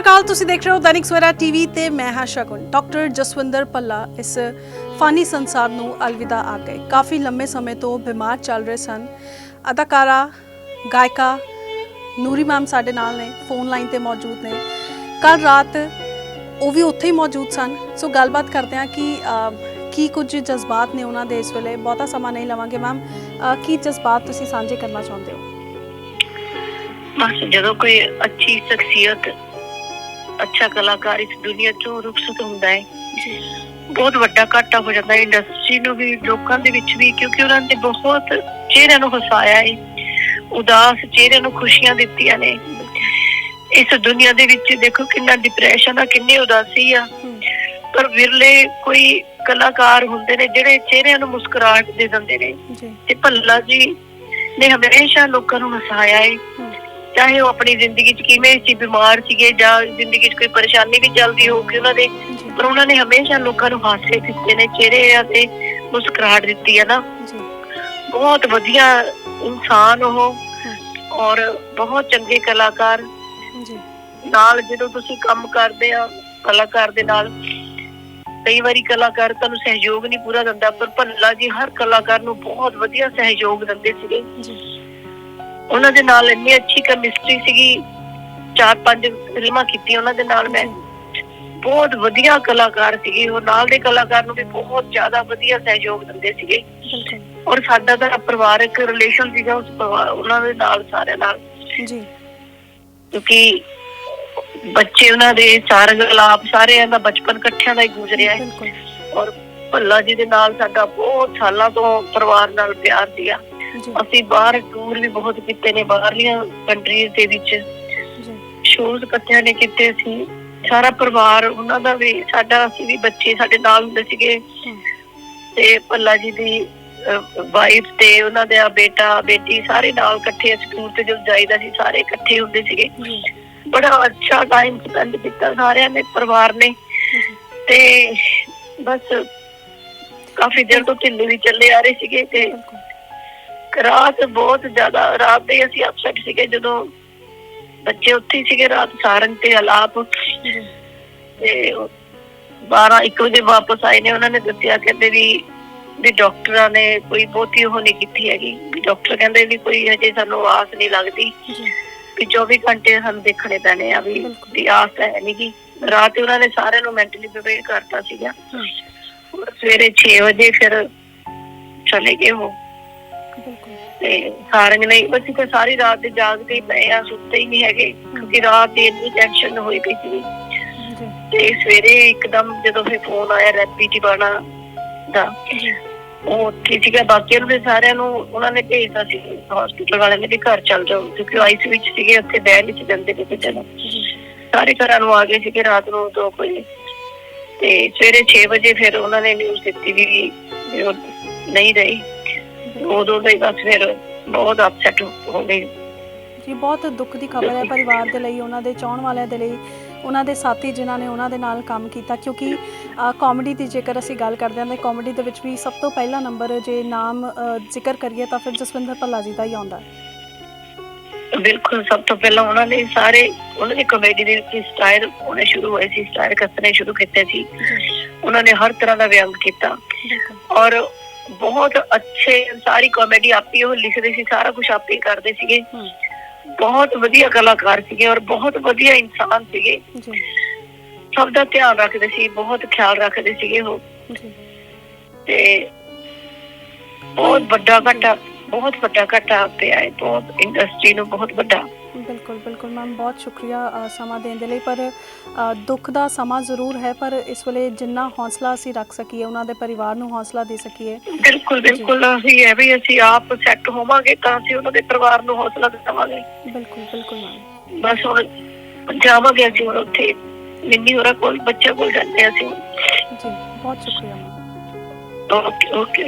ਸ਼੍ਰੀ ਅਕਾਲ ਤੁਸੀਂ ਦੇਖ ਰਹੇ ਹੋ ਦੈਨਿਕ ਸਵੇਰਾ ਟੀਵੀ ਤੇ ਮੈਂ ਹਾਂ ਸ਼ਗੁਨ। ਡਾਕਟਰ ਜਸਵਿੰਦਰ ਪੱਲਾ ਇਸ ਫਾਨੀ ਸੰਸਾਰ ਨੂੰ ਅਲਵਿਦਾ ਆ ਗਏ। ਕਾਫੀ ਲੰਮੇ ਸਮੇਂ ਤੋਂ ਬਿਮਾਰ ਚੱਲ ਰਹੇ ਸਨ। ਅਦਾਕਾਰਾ ਗਾਇਕਾ ਨੂਰੀ ਮੈਮ ਸਾਡੇ ਨਾਲ ਨੇ ਫੋਨ ਲਾਈਨ ਤੇ ਮੌਜੂਦ ਨੇ। ਕੱਲ ਰਾਤ ਉਹ ਵੀ ਉੱਥੇ ਹੀ ਮੌਜੂਦ ਸਨ। ਸੋ ਗੱਲਬਾਤ ਕਰਦੇ ਹਾਂ ਕਿ ਅ, ਕੀ ਕੁਝ ਜਜ਼ਬਾਤ ਨੇ ਉਹਨਾਂ ਦੇ ਇਸ ਵੇਲੇ। ਬਹੁਤਾ ਸਮਾਂ ਨਹੀਂ ਲਵਾਂਗੇ ਮੈਮ। ਕੀ ਜਜ਼ਬਾਤ ਤੁਸੀਂ ਸਾਂਝੇ ਕਰਨਾ ਚਾਹੁੰਦੇ ਹੋ? ਬਸ ਜਦੋਂ ਕੋਈ ਅੱਛੀ ਸ਼ਖਸੀਅਤ ਅੱਛਾ ਕਲਾਕਾਰ ਇਸ ਦੁਨੀਆ ਚੋਂ ਰੁਖਸਤ ਹੁੰਦਾ ਹੈ। ਬਹੁਤ ਵੱਡਾ ਘਾਟਾ ਹੋ ਜਾਂਦਾ ਹੈ ਇੰਡਸਟਰੀ ਨੂੰ ਵੀ ਲੋਕਾਂ ਦੇ ਵਿੱਚ ਵੀ ਕਿਉਂਕਿ ਉਹਨਾਂ ਨੇ ਬਹੁਤ ਚਿਹਰਿਆਂ ਨੂੰ ਹਸਾਇਆ ਹੈ। ਉਦਾਸ ਚਿਹਰਿਆਂ ਨੂੰ ਖੁਸ਼ੀਆਂ ਦਿੱਤੀਆਂ ਨੇ। ਇਸ ਦੁਨੀਆ ਦੇ ਵਿੱਚ ਦੇਖੋ ਕਿੰਨਾ ਡਿਪਰੈਸ਼ਨ ਆ ਕਿੰਨੀ ਉਦਾਸੀ ਆ। ਪਰ ਵਿਰਲੇ ਕੋਈ ਕਲਾਕਾਰ ਹੁੰਦੇ ਨੇ ਜਿਹੜੇ ਚਿਹਰਿਆਂ ਨੂੰ ਮੁਸਕਰਾਹਟ ਦੇ ਦਿੰਦੇ ਨੇ। ਤੇ ਭੱਲਾ ਜੀ ਨੇ ਹਮੇਸ਼ਾ ਲੋਕਾਂ ਨੂੰ ਹਸਾਇਆ ਹੈ। ਚਾਹੇ ਉਹ ਆਪਣੀ ਜ਼ਿੰਦਗੀ 'ਚ ਕਿਵੇਂ ਸੀ ਬਿਮਾਰ ਸੀਗੇ ਜਾਂ ਜ਼ਿੰਦਗੀ 'ਚ ਕੋਈ ਪਰੇਸ਼ਾਨੀ ਵੀ ਚੱਲਦੀ ਹੋਊਗੀ ਉਹਨਾਂ ਦੇ ਪਰ ਉਹਨਾਂ ਨੇ ਹਮੇਸ਼ਾ ਲੋਕਾਂ ਨੂੰ ਹਾਸੇ ਦਿੱਤੇ ਨੇ ਚਿਹਰੇ ਤੇ ਮੁਸਕਰਾਹਟ ਦਿੱਤੀ ਹੈ ਨਾ। ਬਹੁਤ ਵਧੀਆ ਇਨਸਾਨ ਉਹ ਔਰ ਬਹੁਤ ਚੰਗੇ ਕਲਾਕਾਰ। ਜੀ। ਨਾਲ ਜਦੋਂ ਤੁਸੀਂ ਕੰਮ ਕਰਦੇ ਆ ਕਲਾਕਾਰ ਦੇ ਨਾਲ ਕਈ ਵਾਰੀ ਕਲਾਕਾਰ ਤੁਹਾਨੂੰ ਸਹਿਯੋਗ ਨਹੀਂ ਪੂਰਾ ਦਿੰਦਾ ਪਰ ਭੱਲਾ ਜੀ ਹਰ ਕਲਾਕਾਰ ਨੂੰ ਬਹੁਤ ਵਧੀਆ ਸਹਿਯੋਗ ਦਿੰਦੇ ਸੀਗੇ। ਜੀ। ਉਹਨਾਂ ਦੇ ਨਾਲ ਇੰਨੀ ਅੱਛੀ ਕੈਮਿਸਟਰੀ ਸੀਗੀ ਚਾਰ ਪੰਜ ਫਿਲਮਾਂ ਕੀਤੀਆਂ ਉਹਨਾਂ ਦੇ ਨਾਲ ਮੈਂ। ਬਹੁਤ ਵਧੀਆ ਕਲਾਕਾਰ ਸੀਗੇ ਉਹ ਨਾਲ ਦੇ ਕਲਾਕਾਰ ਨੂੰ ਵੀ ਬਹੁਤ ਜ਼ਿਆਦਾ ਵਧੀਆ ਸਹਿਯੋਗ ਦਿੰਦੇ ਸੀਗੇ। ਔਰ ਸਾਡਾ ਤਾਂ ਪਰਿਵਾਰਕ ਰਿਲੇਸ਼ਨ ਸੀਗਾ ਉਸ ਉਹਨਾਂ ਦੇ ਨਾਲ ਸਾਰਿਆਂ ਨਾਲ। ਜੀ। ਕਿਉਂਕਿ ਬੱਚੇ ਉਹਨਾਂ ਦੇ ਸਾਰੰਗ ਆਲਾਪ ਸਾਰਿਆਂ ਦਾ ਬਚਪਨ ਇਕੱਠਿਆਂ ਦਾ ਹੀ ਗੁਜ਼ਰਿਆ ਹੈ। ਬਿਲਕੁਲ। ਔਰ ਭੱਲਾ ਜੀ ਦੇ ਨਾਲ ਸਾਡਾ ਬਹੁਤ ਸਾਲਾਂ ਤੋਂ ਪਰਿਵਾਰ ਨਾਲ ਪਿਆਰ ਸੀਗਾ। ਅਸੀਂ ਬਾਹਰ ਟੂਰ ਵੀ ਬਹੁਤ ਕੀਤੇ ਨੇ ਬਾਹਰਲੀਆਂ ਕੰਟਰੀਜ਼ ਦੇ ਵਿੱਚ। ਸ਼ੋਜ਼ ਇਕੱਠਿਆਂ ਨੇ ਕੀਤੇ ਸੀ। ਸਾਰਾ ਪਰਿਵਾਰ ਉਹਨਾਂ ਦਾ ਵੀ ਸਾਡਾ ਅਸੀਂ ਵੀ ਬੱਚੇ ਸਾਡੇ ਨਾਲ ਹੁੰਦੇ ਸੀਗੇ। ਤੇ ਭੱਲਾ ਜੀ ਦੀ ਵਾਈਫ ਤੇ ਉਹਨਾਂ ਦਾ ਬੇਟਾ ਬੇਟੀ ਸਾਰੇ ਨਾਲ ਇਕੱਠੇ ਸਕੂਲ ਤੇ ਜਦੋਂ ਜਾਈਦਾ ਸੀ ਸਾਰੇ ਇਕੱਠੇ ਹੁੰਦੇ ਸੀਗੇ। ਬੜਾ ਅੱਛਾ ਟਾਈਮ ਸਪੈਂਡ ਕੀਤਾ ਸਾਰਿਆਂ ਨੇ ਪਰਿਵਾਰ ਨੇ। ਤੇ ਬਸ ਕਾਫੀ ਦੇਰ ਤੋਂ ਢਿੱਲੇ ਵੀ ਚੱਲੇ ਆ ਰਹੇ ਸੀਗੇ ਤੇ ਰਾਤ ਬਹੁਤ ਜ਼ਿਆਦਾ ਰਾਤ ਦੇ ਅਸੀਂ ਅਪਸੈਟ ਸੀਗੇ ਜਦੋਂ ਬੱਚੇ ਉੱਥੇ ਸੀਗੇ ਰਾਤ ਸਾਰੰਗ ਤੇ ਆਲਾਪ ਤੇ 12 1 ਵਜੇ ਵਾਪਸ ਆਏ ਨੇ ਉਹਨਾਂ ਨੇ ਦੱਸਿਆ ਕਹਿੰਦੇ ਵੀ ਵੀ ਡਾਕਟਰਾਂ ਨੇ ਕੋਈ ਬਹੁਤੀ ਉਹ ਨਹੀਂ ਕੀਤੀ ਹੈਗੀ। ਵੀ ਡਾਕਟਰ ਕਹਿੰਦੇ ਵੀ ਕੋਈ ਹਜੇ ਸਾਨੂੰ ਆਸ ਨਹੀਂ ਲੱਗਦੀ ਵੀ 24 ਘੰਟੇ ਸਾਨੂੰ ਦੇਖਣੇ ਪੈਣੇ ਆ ਵੀ। ਵੀ ਆਸ ਹੈ ਨਹੀਂ ਗੀ। ਰਾਤ ਉਹਨਾਂ ਨੇ ਸਾਰਿਆਂ ਨੂੰ ਮੈਂਟਲੀ ਪ੍ਰਿਪੇਅਰ ਕਰਤਾ ਸੀਗਾ। ਸਵੇਰੇ 6 ਵਜੇ ਫਿਰ ਚਲੇ ਗਏ ਉਹ। ਤੇ ਸਾਰੰਗ ਨਹੀਂ ਅਸੀਂ ਤਾਂ ਸਾਰੀ ਰਾਤ ਦੇ ਜਾਗਦੇ ਹੀ ਪਏ ਆ ਸੁੱਤੇ ਹੀ ਨਹੀਂ ਹੈਗੇ ਕਿਉਂਕਿ ਰਾਤ ਦੀ ਇੰਨੀ ਟੈਨਸ਼ਨ ਹੋਈ ਪਈ ਸੀ। ਜੀ। ਤੇ ਸਵੇਰੇ ਇੱਕਦਮ ਜਦੋਂ ਫਿਰ ਫੋਨ ਆਇਆ ਰੈਪੀ ਟਿਵਾਣਾ ਦਾ ਜੀ ਉਹ ਉੱਥੇ ਸੀਗਾ ਬਾਕੀਆਂ ਨੂੰ ਵੀ ਸਾਰਿਆਂ ਨੂੰ ਉਹਨਾਂ ਨੇ ਭੇਜਤਾ ਸੀ ਹਸਪੀਟਲ ਵਾਲਿਆਂ ਨੇ ਵੀ ਘਰ ਚੱਲ ਜਾਓ ਕਿਉਂਕਿ ਆਈਸ ਵਿੱਚ ਸੀਗੇ ਉੱਥੇ ਕਿਤੇ ਚਲੋ। ਸਾਰੇ ਘਰਾਂ ਨੂੰ ਆ ਗਏ ਸੀਗੇ ਰਾਤ ਨੂੰ 2 ਵਜੇ। ਤੇ ਸਵੇਰੇ 6 ਵਜੇ ਫਿਰ ਉਹਨਾਂ ਨੇ ਨਿਊਜ਼ ਦਿੱਤੀ ਵੀ ਨਹੀਂ ਰਹੀ। ਉਦੋਂ ਦੇ ਬਸ ਫਿਰ ਬਹੁਤ ਅਪਸੈਟ ਹੋ ਗਏ ਜੀ ਬਹੁਤ ਦੁੱਖ ਦੀ ਖਬਰ ਹੈ ਪਰਿਵਾਰ ਦੇ ਲਈ ਉਹਨਾਂ ਦੇ ਚਾਹਣ ਵਾਲਿਆਂ ਦੇ ਲਈ ਉਹਨਾਂ ਦੇ ਸਾਥੀ ਜਿਨ੍ਹਾਂ ਨੇ ਉਹਨਾਂ ਦੇ ਨਾਲ ਕੰਮ ਕੀਤਾ। ਕਿਉਂਕਿ ਕਾਮੇਡੀ ਦੀ ਜੇਕਰ ਅਸੀਂ ਗੱਲ ਕਰਦੇ ਹਾਂ ਤਾਂ ਕਾਮੇਡੀ ਦੇ ਵਿੱਚ ਵੀ ਸਭ ਤੋਂ ਪਹਿਲਾ ਨੰਬਰ ਜੇ ਨਾਮ ਜ਼ਿਕਰ ਕਰੀਏ ਤਾਂ ਫਿਰ ਜਸਵਿੰਦਰ ਭੱਲਾ ਜੀ ਦਾ ਹੀ ਆਉਂਦਾ। ਬਿਲਕੁਲ ਸਭ ਤੋਂ ਪਹਿਲਾਂ ਉਹਨਾਂ ਨੇ ਸਾਰੇ ਉਹਨਾਂ ਦੀ ਕਮੇਡੀ ਦੇ ਵਿੱਚ ਸਟਾਈਲ ਉਹਨੇ ਸ਼ੁਰੂ ਹੋਏ ਸੀ ਸਟਾਈਲ ਕੱਸਣੇ ਸ਼ੁਰੂ ਕੀਤੇ ਸੀ। ਉਹਨਾਂ ਨੇ ਹਰ ਤਰ੍ਹਾਂ ਦਾ ਵਿਅੰਗ ਕੀਤਾ। ਔਰ ਬਹੁਤ ਅੱਛੇ ਸਾਰੀ ਕਾਮੇਡੀ ਆਪੀ ਉਹ ਲਿਖਦੇ ਸੀ ਸਾਰਾ ਕੁਝ ਆਪੇ ਕਰਦੇ ਸੀਗੇ। ਬਹੁਤ ਵਧੀਆ ਕਲਾਕਾਰ ਸੀਗੇ ਔਰ ਬਹੁਤ ਵਧੀਆ ਇਨਸਾਨ ਸੀਗੇ। ਜੀ। ਸਭ ਦਾ ਧਿਆਨ ਰੱਖਦੇ ਸੀ ਬਹੁਤ ਖਿਆਲ ਰੱਖਦੇ ਸੀਗੇ ਉਹ। ਤੇ ਬਹੁਤ ਵੱਡਾ ਘਾਟਾ। ਬਹੁਤ ਵੱਡਾ ਘਾਟਾ ਪਿਆ ਹੈ ਬਹੁਤ ਇੰਡਸਟਰੀ ਨੂੰ ਬਹੁਤ ਵੱਡਾ। ਬਿਲਕੁਲ ਬਿਲਕੁਲ ਮੈਮ ਬਹੁਤ ਸ਼ੁਕਰੀਆ ਸਮਾਂ ਦੇਣ ਦੇ ਲਈ। ਪਰ ਦੁੱਖ ਦਾ ਸਮਾਂ ਜ਼ਰੂਰ ਹੈ ਪਰ ਇਸ ਵੇਲੇ ਜਿੰਨਾ ਹੌਸਲਾ ਅਸੀਂ ਰੱਖ ਸਕੀਏ ਉਹਨਾਂ ਦੇ ਪਰਿਵਾਰ ਨੂੰ ਹੌਸਲਾ ਦੇ ਸਕੀਏ। ਬਿਲਕੁਲ ਬਿਲਕੁਲ ਅਸੀਂ ਹੈ ਵੀ ਅਸੀਂ ਆਪ ਸੈੱਟ ਹੋਵਾਂਗੇ ਤਾਂ ਅਸੀਂ ਉਹਨਾਂ ਦੇ ਪਰਿਵਾਰ ਨੂੰ ਹੌਸਲਾ ਦੇਵਾਂਗੇ। ਬਿਲਕੁਲ ਬਿਲਕੁਲ ਮੈਮ। ਬਸ ਹੁਣ ਜਾਵਾਂਗੇ ਅਸੀਂ ਹੁਣ ਉੱਥੇ। ਮਿੰਨੀ ਹੋਰਾਂ ਕੋਲ ਬੱਚਾ ਕੋਲ ਜਾਂਦੇ ਅਸੀਂ ਜੀ ਬਹੁਤ ਸ਼ੁਕਰੀਆ ਮੈਮ। Okay okay.